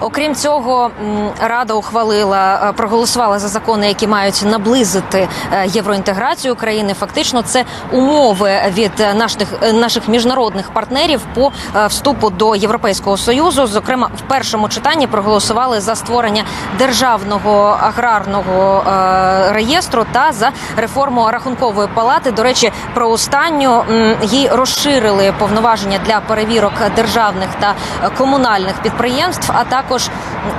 Окрім цього, рада ухвалила, е, проголосувала за закони, які мають наблизити е, євроінтеграцію України. Фактично, це умови від е, наших наших міжнародних партнерів по вступу до Європейського союзу. Зокрема, в першому читанні проголосували за створення державного аграрного реєстру та за реформу рахункової палати. До речі, про останню їй розширили повноваження для перевірок державних та комунальних підприємств, а також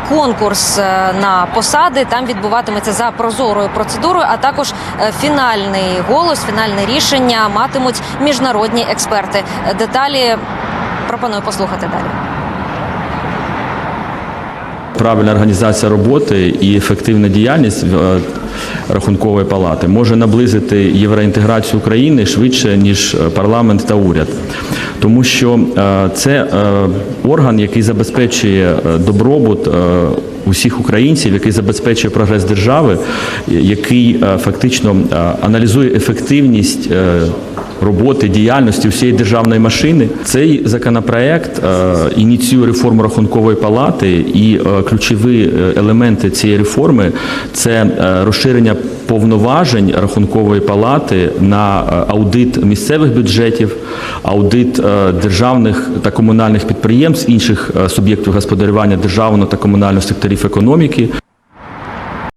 конкурс е, на посади там відбуватиметься за прозорою процедурою. А також е, фінальний голос, фінальне рішення матимуть міжнародні експерти. Деталі пропоную послухати далі. правильна організація роботи і ефективна діяльність е, рахункової палати може наблизити євроінтеграцію України швидше ніж парламент та уряд, тому що е, це е, орган, який забезпечує е, добробут. Усіх українців, який забезпечує прогрес держави, який фактично аналізує ефективність роботи діяльності всієї державної машини. Цей законопроект е, ініціює реформу рахункової палати, і е, ключові е, елементи цієї реформи це розширення повноважень рахункової палати на аудит місцевих бюджетів, аудит державних та комунальних підприємств, інших суб'єктів господарювання державного та комунального секторів економіки,